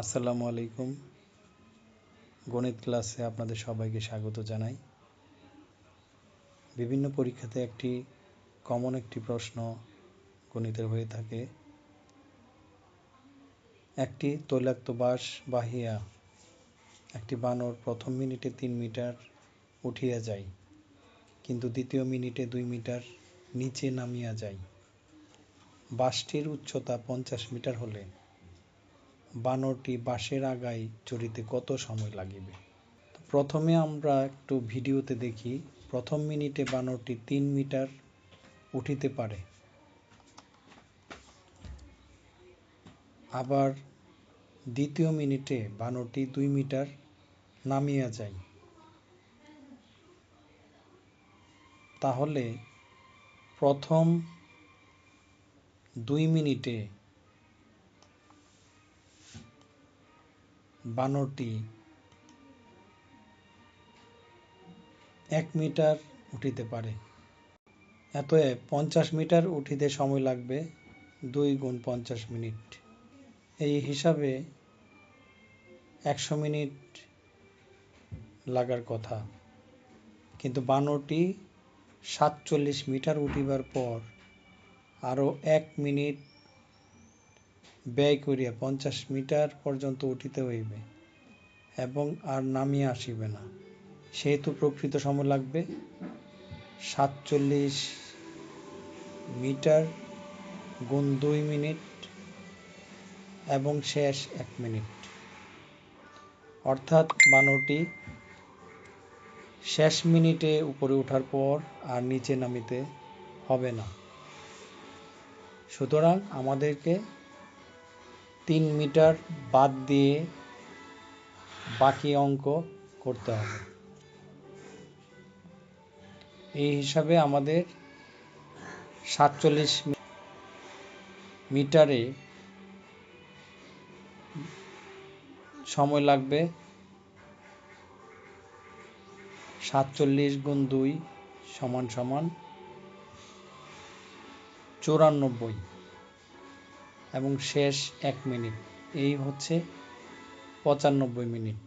আসসালামু আলাইকুম। গণিত ক্লাসে আপনাদের সবাইকে স্বাগত জানাই। বিভিন্ন পরীক্ষাতে একটি কমন একটি প্রশ্ন গণিতের হয়ে থাকে। একটি তৈলাক্ত বাস বাহিয়া একটি বানর প্রথম মিনিটে তিন মিটার উঠিয়া যায়, কিন্তু দ্বিতীয় মিনিটে দুই মিটার নিচে নামিয়া যায়। বাসটির উচ্চতা পঞ্চাশ মিটার হলে বানরটি বাঁশের আগায় চড়িতে কত সময় লাগিবে? প্রথমে আমরা একটু ভিডিওতে দেখি, প্রথম মিনিটে বানরটি তিন মিটার উঠিতে পারে। আবার দ্বিতীয় মিনিটে বানরটি দুই মিটার নামিয়া যায়। তাহলে প্রথম দুই মিনিটে বানরটি এক মিটার উঠিতে পারে। এতএব পঞ্চাশ মিটার উঠিতে সময় লাগবে দুই গুণ পঞ্চাশ মিনিট। এই হিসাবে একশো মিনিট লাগার কথা। কিন্তু বানরটি সাতচল্লিশ মিটার উঠিবার পর আরও এক মিনিট ব্যয় করিয়া পঞ্চাশ মিটার পর্যন্ত উঠিতে হইবে এবং আর নামিয়া আসিবে না। সেহেতু প্রকৃত সময় লাগবে সাতচল্লিশ মিটার গুণ দুই মিনিট এবং শেষ এক মিনিট। অর্থাৎ বানরটি শেষ মিনিটে উপরে ওঠার পর আর নিচে নামিতে হবে না। সুতরাং আমাদেরকে তিন মিটার বাদ দিয়ে বাকি অঙ্ক করতে হবে। এই হিসাবে আমাদের সাতচল্লিশ মিটারে সময় লাগবে সাতচল্লিশ গুণ দুই সমান সমান চুরানব্বই এবং শেষ এক মিনিট এই হচ্ছে পঁচানব্বই মিনিট.